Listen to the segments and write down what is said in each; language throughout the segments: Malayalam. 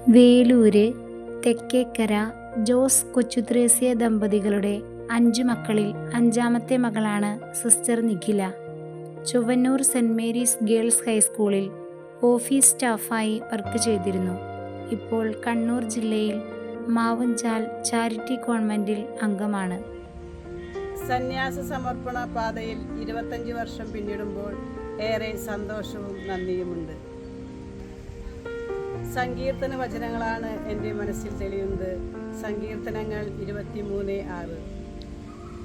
വേലൂര് തെക്കേക്കര ജോസ് കൊച്ചുത്രേസ്യ ദമ്പതികളുടെ അഞ്ചു മക്കളിൽ അഞ്ചാമത്തെ മകളാണ് sister Nikhila. Chuvannur saint Mary's girls ഹൈസ്കൂളിൽ ഓഫീസ് സ്റ്റാഫായി വർക്ക് ചെയ്തിരുന്നു. ഇപ്പോൾ കണ്ണൂർ ജില്ലയിൽ മാവുഞ്ചാൽ ചാരിറ്റി കോൺവെന്റിൽ അംഗമാണ്. സന്യാസ സമർപ്പണ പാതയിൽ ഇരുപത്തഞ്ച് വർഷം പിന്നിടുമ്പോൾ ഏറെ സന്തോഷവും നന്ദിയുമുണ്ട്. സങ്കീർത്തന വചനങ്ങളാണ് എന്റെ മനസ്സിൽ തെളിയുന്നത്. സങ്കീർത്തനങ്ങൾ ഇരുപത്തിമൂന്ന് ആറ്.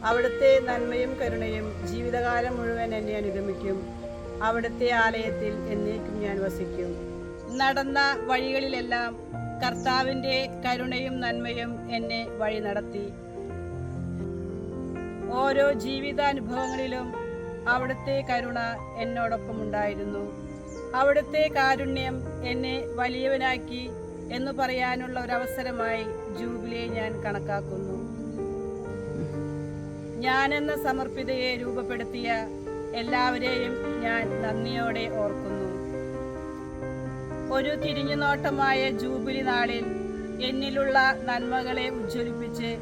അവിടുത്തെ നന്മയും കരുണയും ജീവിതകാലം മുഴുവൻ എന്നെ അനുഗമിക്കും. അവിടുത്തെ ആലയത്തിൽ എന്നേക്കും ഞാൻ വസിക്കും. നടന്ന വഴികളിലെല്ലാം കർത്താവിന്റെ കരുണയും നന്മയും എന്നെ വഴി നടത്തി. ഓരോ ജീവിതാനുഭവങ്ങളിലും അവിടുത്തെ കരുണ എന്നോടൊപ്പം ഉണ്ടായിരുന്നു. അവിടുത്തെ കാരുണ്യം എന്നെ വലിയവനാക്കി എന്ന് പറയാനുള്ള ഒരവസരമായി ജൂബിലിയെ ഞാൻ കണക്കാക്കുന്നു. ഞാനെന്ന സമർപ്പിതയെ രൂപപ്പെടുത്തിയ എല്ലാവരെയും ഞാൻ നന്ദിയോടെ ഓർക്കുന്നു. ഒരു തിരിഞ്ഞുനോട്ടമായ ജൂബിലി നാളിൽ എന്നിലുള്ള നന്മകളെ ഉജ്ജ്വലിപ്പിച്ച്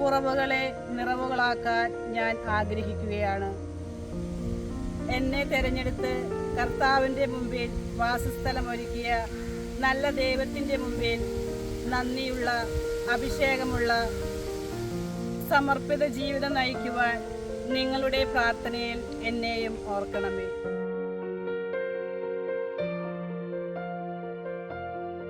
കുറവുകളെ നിറവുകളാക്കാൻ ഞാൻ ആഗ്രഹിക്കുകയാണ്. എന്നെ തിരഞ്ഞെടുത്ത് കർത്താവിന്റെ മുമ്പിൽ വാസസ്ഥലമൊരുക്കിയ നല്ല ദൈവത്തിന്റെ മുമ്പിൽ നന്ദിയുള്ള അഭിഷേകമുള്ള സമർപ്പിത ജീവിതം നയിക്കുവാൻ നിങ്ങളുടെ പ്രാർത്ഥനയിൽ എന്നെയും ഓർക്കണമേ.